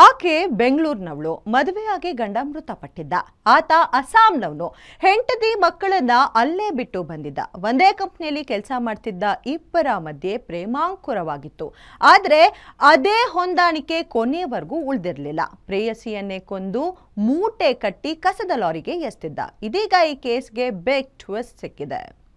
ಆಕೆ ಬೆಂಗಳೂರಿನವಳು. ಮದುವೆಯಾಗಿ ಗಂಡ ಮೃತಪಟ್ಟಿದ್ದ. ಆತ ಅಸ್ಸಾಂನವನು. ಹೆಂಡತಿ ಮಕ್ಕಳನ್ನ ಅಲ್ಲೇ ಬಿಟ್ಟು ಬಂದಿದ್ದ. ಒಂದೇ ಕಂಪ್ನಿಯಲ್ಲಿ ಕೆಲಸ ಮಾಡ್ತಿದ್ದ ಇಬ್ಬರ ಮಧ್ಯೆ ಪ್ರೇಮಾಂಕುರವಾಗಿತ್ತು. ಆದರೆ ಅದೇ ಹೊಂದಾಣಿಕೆ ಕೊನೆಯವರೆಗೂ ಉಳಿದಿರಲಿಲ್ಲ. ಪ್ರೇಯಸಿಯನ್ನೇ ಕೊಂದು ಮೂಟೆ ಕಟ್ಟಿ ಕಸದ ಲಾರಿಗೆ ಎಸ್ತಿದ್ದ. ಇದೀಗ ಈ ಕೇಸ್ಗೆ ಬೆಕ್ ಟ್ವಿಸ್ಟ್ ಸಿಕ್ಕಿದೆ.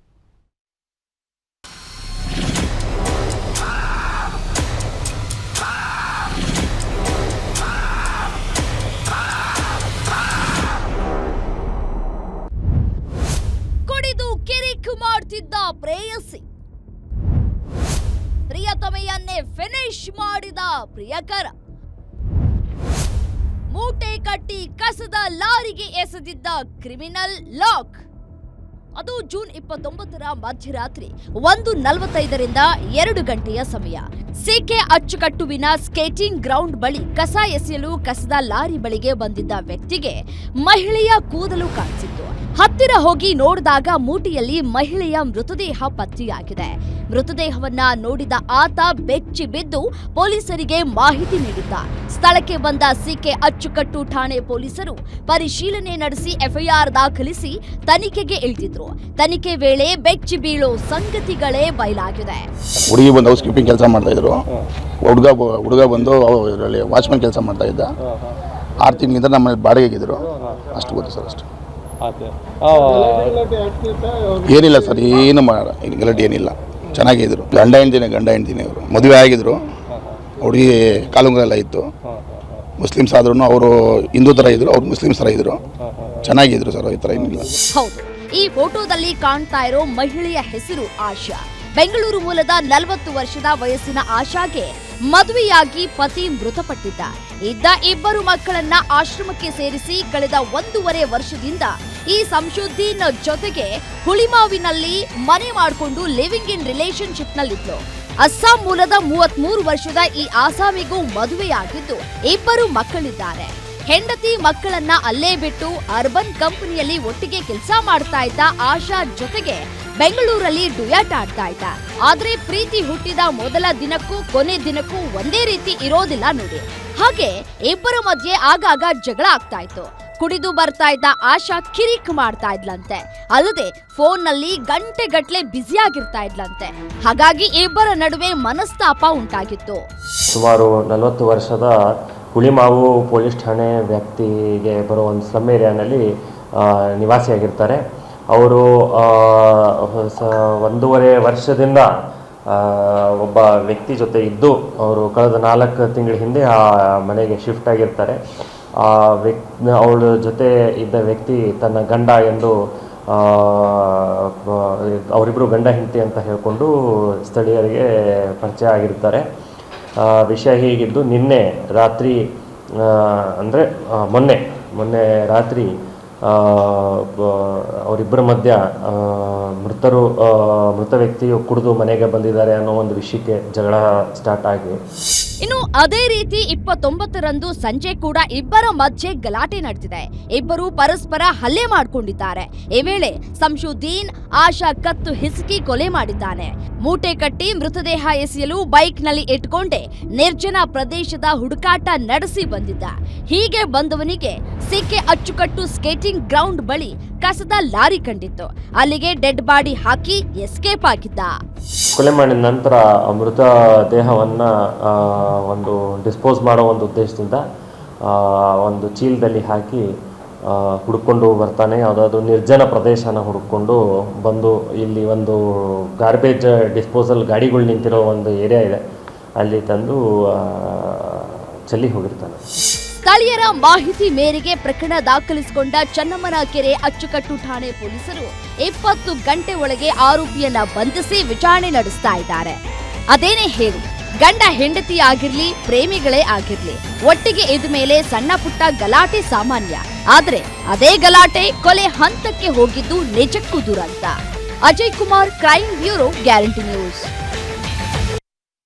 ಕಿರಿಕ್ ಮಾಡ್ತಿದ್ದ ಪ್ರೇಯಸಿ. ಪ್ರಿಯತಮೆಯನ್ನೇ ಫಿನಿಶ್ ಮಾಡಿದ ಪ್ರಿಯಕರ. ಮೂಟೆ ಕಟ್ಟಿ ಕಸದ ಲಾರಿಗೆ ಎಸೆದಿದ್ದ ಕ್ರಿಮಿನಲ್ ಲಾಕ್ ಅದು ಜೂನ್ ಇಪ್ಪತ್ತೊಂಬತ್ತರ ಮಧ್ಯರಾತ್ರಿ ಒಂದು ನಲವತ್ತೈದರಿಂದ ಎರಡು ಗಂಟೆಯ ಸಮಯ. ಸಿಕೆ ಅಚ್ಚುಕಟ್ಟುವಿನ ಸ್ಕೇಟಿಂಗ್ ಗ್ರೌಂಡ್ ಬಳಿ ಕಸ ಎಸೆಯಲು ಕಸದ ಲಾರಿ ಬಳಿಗೆ ಬಂದಿದ್ದ ವ್ಯಕ್ತಿಗೆ ಮಹಿಳೆಯ ಕೂದಲು ಕಾಣಿಸಿತ್ತು. ಹತ್ತಿರ ಹೋಗಿ ನೋಡಿದಾಗ ಮೂಟಿಯಲ್ಲಿ ಮಹಿಳೆಯ ಮೃತದೇಹ ಪತ್ತೆಯಾಗಿದೆ. ಮೃತದೇಹವನ್ನ ನೋಡಿದ ಆತ ಬೆಚ್ಚಿ ಬಿದ್ದು ಪೊಲೀಸರಿಗೆ ಮಾಹಿತಿ ನೀಡಿದ್ದ ಸ್ಥಳಕ್ಕೆ ಬಂದ ಸಿಕೆ ಅಚ್ಚುಕಟ್ಟು ಠಾಣೆ ಪೊಲೀಸರು ಪರಿಶೀಲನೆ ನಡೆಸಿ ಎಫ್ಐಆರ್ ದಾಖಲಿಸಿ ತನಿಖೆಗೆ ಇಳಿದಿದ್ರು. ತನಿಖೆ ವೇಳೆ ಬೆಚ್ಚಿ ಬೀಳೋ ಸಂಗತಿಗಳೇ ಬಯಲಾಗಿದೆ. ಹುಡುಗಿ ಬಂದು ಹೌಸ್ ಕೀಪಿಂಗ್ ಕೆಲಸ ಮಾಡ್ತಾ ಇದ್ರು. ಹುಡುಗ ಹುಡುಗ ಬಂದು ಇದರಲ್ಲಿ ವಾಚ್ಮನ್ ಕೆಲಸ ಮಾಡ್ತಾ ಇದ್ದ. ಆರು ತಿಂಗಳಿಂದ ನಮ್ಮ ಬಾಡಿಗೆಗಿದ್ರು. ಅಷ್ಟು ಗೊತ್ತು ಸರ್ ಅಷ್ಟು. ಏನಿಲ್ಲ ಸರ್ ಏನು ಮಾಡ ಗಲಾಟೆ ಏನಿಲ್ಲ. ಚೆನ್ನಾಗಿದ್ರು. ಗಂಡ ಹೆಂಡ್ತೀನಿ ಗಂಡ ಹೆಂಡ್ತೀನಿ ಅವರು ಮದುವೆ ಆಗಿದ್ರು. ಹುಡುಗಿ ಕಾಲುಂಗರೆಲ್ಲ ಇತ್ತು. ಮುಸ್ಲಿಮ್ಸ್ ಆದ್ರೂ ಅವರು ಹಿಂದೂ ಥರ ಇದ್ರು ಅವ್ರು ಮುಸ್ಲಿಮ್ಸ್ ಥರ ಇದ್ರು. ಚೆನ್ನಾಗಿದ್ರು ಸರ್ ಈ ಥರ ಏನಿಲ್ಲ. ಹೌದು. ಈ ಫೋಟೋದಲ್ಲಿ ಕಾಣ್ತಾ ಇರೋ ಮಹಿಳೆಯ ಹೆಸರು ಆಶಾ. ಬೆಂಗಳೂರು ಮೂಲದ ನಲವತ್ತು ವರ್ಷದ ವಯಸ್ಸಿನ ಆಶಾಗೆ ಮದುವೆಯಾಗಿ ಪತಿ ಮೃತಪಟ್ಟಿದ್ದ. ಇದ್ದ ಇಬ್ಬರು ಮಕ್ಕಳನ್ನ ಆಶ್ರಮಕ್ಕೆ ಸೇರಿಸಿ ಕಳೆದ ಒಂದೂವರೆ ವರ್ಷದಿಂದ ಈ ಸಂಶುದ್ದೀನ್ ಜೊತೆಗೆ ಹುಳಿಮಾವಿನಲ್ಲಿ ಮನೆ ಮಾಡಿಕೊಂಡು ಲಿವಿಂಗ್ ಇನ್ ರಿಲೇಶನ್ಶಿಪ್ ನಲ್ಲಿದ್ಲು ಅಸ್ಸಾಂ ಮೂಲದ ಮೂವತ್ಮೂರು ವರ್ಷದ ಈ ಆಸಾಮಿಗೂ ಮದುವೆಯಾಗಿದ್ದು ಇಬ್ಬರು ಮಕ್ಕಳಿದ್ದಾರೆ. ಹೆಂಡತಿ ಮಕ್ಕಳನ್ನ ಅಲ್ಲೇ ಬಿಟ್ಟು ಅರ್ಬನ್ ಕಂಪನಿಯಲ್ಲಿ ಒಟ್ಟಿಗೆ ಕೆಲಸ ಮಾಡ್ತಾ ಇದ್ದ ಆಶಾ ಜೊತೆಗೆ ಬೆಂಗಳೂರಲ್ಲಿ ಡುಯಾಟ್ ಆಡ್ತಾ ಇದ್ದ. ಆದ್ರೆ ಪ್ರೀತಿ ಹುಟ್ಟಿದ ಮೊದಲ ದಿನಕ್ಕೂ ಕೊನೆ ದಿನಕ್ಕೂ ಒಂದೇ ರೀತಿ ಇರೋದಿಲ್ಲ ನೋಡಿ. ಹಾಗೆ ಇಬ್ಬರ ಮಧ್ಯೆ ಆಗಾಗ ಜಗಳ ಆಗ್ತಾ ಇತ್ತು. ಕುಡಿದು ಬರ್ತಾ ಇದ್ದ ಆಶಾ ಕಿರಿಕ್ ಮಾಡ್ತಾ ಇದ್ಲಂತೆ. ಅಲ್ಲದೆ ಫೋನ್ನಲ್ಲಿ ಗಂಟೆ ಗಟ್ಲೆ ಬ್ಯುಸಿ ಆಗಿರ್ತಾ ಇದ್ಲಂತೆ. ಹಾಗಾಗಿ ಇಬ್ಬರ ನಡುವೆ ಮನಸ್ತಾಪ ಉಂಟಾಗಿತ್ತು. ಸುಮಾರು ನಲವತ್ತು ವರ್ಷದ ಹುಳಿಮಾವು ಪೊಲೀಸ್ ಠಾಣೆ ವ್ಯಾಪ್ತಿಗೆ ಬರೋ ಒಂದು ಸ್ಲಮ್ ಏರಿಯಾನಲ್ಲಿ ನಿವಾಸಿಯಾಗಿರ್ತಾರೆ. ಅವರು ಸ ಒಂದೂವರೆ ವರ್ಷದಿಂದ ಒಬ್ಬ ವ್ಯಕ್ತಿ ಜೊತೆ ಇದ್ದು ಅವರು ಕಳೆದ ನಾಲ್ಕು ತಿಂಗಳ ಹಿಂದೆ ಆ ಮನೆಗೆ ಶಿಫ್ಟ್ ಆಗಿರ್ತಾರೆ. ಆ ವ್ಯಕ್ ಅವಳ ಜೊತೆ ಇದ್ದ ವ್ಯಕ್ತಿ ತನ್ನ ಗಂಡ ಎಂದು ಅವರಿಬ್ಬರು ಗಂಡ ಹೆಂಡತಿ ಅಂತ ಹೇಳಿಕೊಂಡು ಸ್ಥಳೀಯರಿಗೆ ಪರಿಚಯ ಆಗಿರ್ತಾರೆ. ವಿಷಯ ಹೀಗಿದ್ದು ನಿನ್ನೆ ರಾತ್ರಿ ಅಂದರೆ ಮೊನ್ನೆ ಮೊನ್ನೆ ರಾತ್ರಿ ಅವರಿಬ್ಬರ ಮಧ್ಯ ಮೃತರು ಮೃತ ವ್ಯಕ್ತಿಯು ಕುಡಿದು ಮನೆಗೆ ಬಂದಿದ್ದಾರೆ ಅನ್ನೋ ಒಂದು ವಿಷಯಕ್ಕೆ ಜಗಳ ಸ್ಟಾರ್ಟ್ ಆಗಿ ಇನ್ನು ಅದೇ ರೀತಿ ಇಪ್ಪತ್ತೊಂಬತ್ತರಂದು ಸಂಜೆ ಕೂಡ ಇಬ್ಬರ ಮಧ್ಯೆ ಗಲಾಟೆ ನಡೆದಿದೆ. ಇಬ್ಬರು ಪರಸ್ಪರ ಹಲ್ಲೆ ಮಾಡಿಕೊಂಡಿದ್ದಾರೆ. ಈ ವೇಳೆ ಸಂಶುದ್ದೀನ್ ಆಶಾ ಕತ್ತು ಹಿಸುಕಿ ಕೊಲೆ ಮಾಡಿದ್ದಾನೆ. ಮೂಟೆ ಕಟ್ಟಿ ಮೃತದೇಹ ಎಸೆಯಲು ಬೈಕ್ನಲ್ಲಿ ಇಟ್ಕೊಂಡೆ ನಿರ್ಜನ ಪ್ರದೇಶದ ಹುಡುಕಾಟ ನಡೆಸಿ ಬಂದಿದ್ದ. ಹೀಗೆ ಬಂದವನಿಗೆ ಸಿಕ್ಕೆ ಅಚ್ಚುಕಟ್ಟು ಸ್ಕೇಟಿಂಗ್ ಗ್ರೌಂಡ್ ಬಳಿ ಕಸದ ಲಾರಿ ಕಂಡಿತ್ತು. ಅಲ್ಲಿಗೆ ಡೆಡ್ ಬಾಡಿ ಹಾಕಿ ಎಸ್ಕೇಪ್ ಆಗಿದ್ದ. ಕೊಲೆ ಮಾಡಿದ ನಂತರ ಮೃತ ದೇಹವನ್ನು ಒಂದು ಡಿಸ್ಪೋಸ್ ಮಾಡೋ ಒಂದು ಉದ್ದೇಶದಿಂದ ಒಂದು ಚೀಲದಲ್ಲಿ ಹಾಕಿ ಹುಡುಕೊಂಡು ಬರ್ತಾನೆ. ಯಾವುದಾದ್ರು ನಿರ್ಜನ ಪ್ರದೇಶನ ಹುಡುಕೊಂಡು ಬಂದು ಇಲ್ಲಿ ಒಂದು ಗಾರ್ಬೇಜ್ ಡಿಸ್ಪೋಸಲ್ ಗಾಡಿಗಳು ನಿಂತಿರೋ ಒಂದು ಏರಿಯಾ ಇದೆ. ಅಲ್ಲಿ ತಂದು ಚೆಲ್ಲಿ ಹೋಗಿರ್ತಾನೆ. ಸ್ಥಳೀಯರ ಮಾಹಿತಿ ಮೇರೆಗೆ ಪ್ರಕರಣ ದಾಖಲಿಸಿಕೊಂಡ ಚನ್ನಮ್ಮನ ಕೆರೆ ಅಚ್ಚುಕಟ್ಟು ಠಾಣೆ ಪೊಲೀಸರು ಇಪ್ಪತ್ತು ಗಂಟೆ ಒಳಗೆ ಆರೋಪಿಯನ್ನ ಬಂಧಿಸಿ ವಿಚಾರಣೆ ನಡೆಸ್ತಾ ಇದ್ದಾರೆ. ಅದೇನೇ ಹೇಳಿ, ಗಂಡ ಹೆಂಡತಿ ಆಗಿರ್ಲಿ, ಪ್ರೇಮಿಗಳೇ ಆಗಿರ್ಲಿ, ಒಟ್ಟಿಗೆ ಇದ ಮೇಲೆ ಸಣ್ಣ ಪುಟ್ಟ ಗಲಾಟೆ ಸಾಮಾನ್ಯ. ಆದ್ರೆ ಅದೇ ಗಲಾಟೆ ಕೊಲೆ ಹಂತಕ್ಕೆ ಹೋಗಿದ್ದು ನಿಜಕ್ಕೂ ದುರಂತ. Ajay Kumar crime bureau, guarantee news.